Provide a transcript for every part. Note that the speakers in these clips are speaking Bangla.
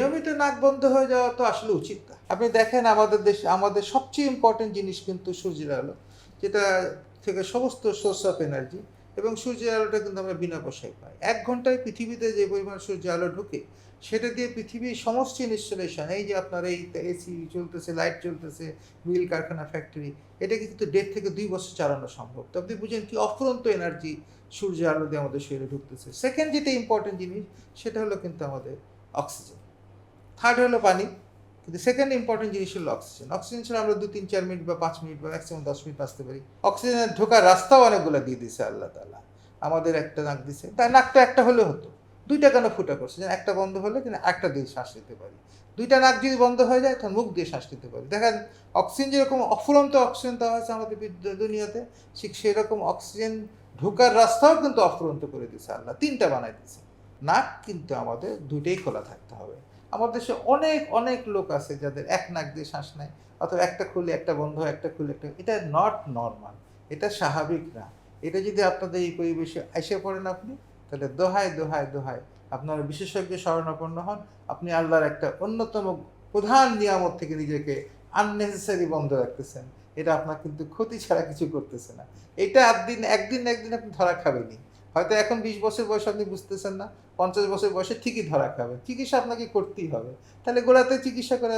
নিয়মিত নাক বন্ধ হয়ে যাওয়া তো আসলে উচিত না। আপনি দেখেন আমাদের দেশে, আমাদের সবচেয়ে ইম্পর্টেন্ট জিনিস কিন্তু সূর্যের আলো, যেটা থেকে সমস্ত সোর্স অফ এনার্জি এবং সূর্যের আলোটা কিন্তু আমরা বিনা পয়সায় পাই। এক ঘন্টায় পৃথিবীতে যে পরিমাণ সূর্যের আলো ঢুকে, সেটা দিয়ে পৃথিবীর সমস্ত ইনস্টলেশন এই যে আপনার এই এসি চলতেছে লাইট চলতেছে, মিল কারখানা ফ্যাক্টরি এটা কিন্তু দেড় থেকে দুই বছর চালানো সম্ভব। তো আপনি বুঝেন কি অফুরন্ত এনার্জি সূর্যের আলো দিয়ে আমাদের শরীরে ঢুকতেছে। সেকেন্ড যেটা ইম্পর্টেন্ট জিনিস, সেটা হলো কিন্তু আমাদের অক্সিজেন থার্ড হলো পানি, কিন্তু সেকেন্ড ইম্পর্টেন্ট জিনিস হলো অক্সিজেন অক্সিজেন ছাড়া আমরা দু তিন, চার মিনিট বা পাঁচ মিনিট বা ম্যাক্সিমাম দশ মিনিট বাঁচতে পারি। অক্সিজেনের ঢোকার রাস্তাও অনেকগুলো দিয়ে দিছে আল্লাহ তালা আমাদের একটা নাক দিছে। তাই নাকটা একটা হলে হতো। দুইটা কেন ফুটা করছে? যেন একটা বন্ধ হলে যেন একটা দিয়ে শ্বাস নিতে পারি। দুইটা নাক যদি বন্ধ হয়ে যায়, তখন মুখ দিয়ে শ্বাস নিতে পারি। দেখেন অক্সিজেন যেরকম অফুরন্ত অক্সিজেন দেওয়া হয়েছে আমাদের দুনিয়াতে, ঠিক সেরকম অক্সিজেন ঢোকার রাস্তাও কিন্তু অফুরন্ত করে দিছে আল্লাহ। তিনটা বানাই দিছে নাক কিন্তু আমাদের দুইটাই খোলা থাকতে হবে। আমাদের দেশে অনেক অনেক লোক আছে যাদের এক নাক দিয়ে শ্বাস নেয়, অথবা একটা খুলে, একটা বন্ধ একটা খুলে, একটা এটা নট নর্মাল এটা স্বাভাবিক না। এটা যদি আপনাদের এই পরিবেশে এসে পড়েন আপনি, তাহলে দোহায় দোহায় দোহায় আপনার বিশেষজ্ঞ শরণাপন্ন হন। আপনি আল্লাহর একটা অন্যতম প্রধান নিয়ামত থেকে নিজেকে আননেসেসারি বন্ধ রাখতেছেন। এটা আপনার কিন্তু ক্ষতি ছাড়া কিছু করতেছে না। এটা একদিন একদিন একদিন আপনি ধরা খাবেনি হয়তো এখন বিশ বছর বয়সে আপনি বুঝতেছেন না, পঞ্চাশ বছর বয়সে ঠিকই ধরা খাবে, চিকিৎসা আপনাকে করতেই হবে। তাহলে গোড়াতে চিকিৎসা করে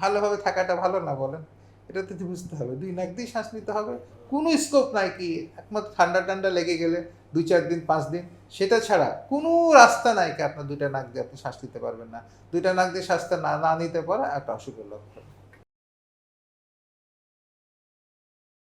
ভালোভাবে থাকাটা ভালো না বলেন? এটা তো বুঝতে হবে। দুই নাক দিয়ে শ্বাস নিতে হবে। কোনো স্কোপ নাই কি একমাত্র ঠান্ডা ঠান্ডা লেগে গেলে দুই চার দিন, পাঁচ দিন, সেটা ছাড়া কোনো রাস্তা নাই কি আপনার দুইটা নাক দিয়ে আপনি শ্বাস নিতে পারবেন না। দুইটা নাক দিয়ে শ্বাসটা না না নিতে পারা একটা অসুখের লক্ষণ।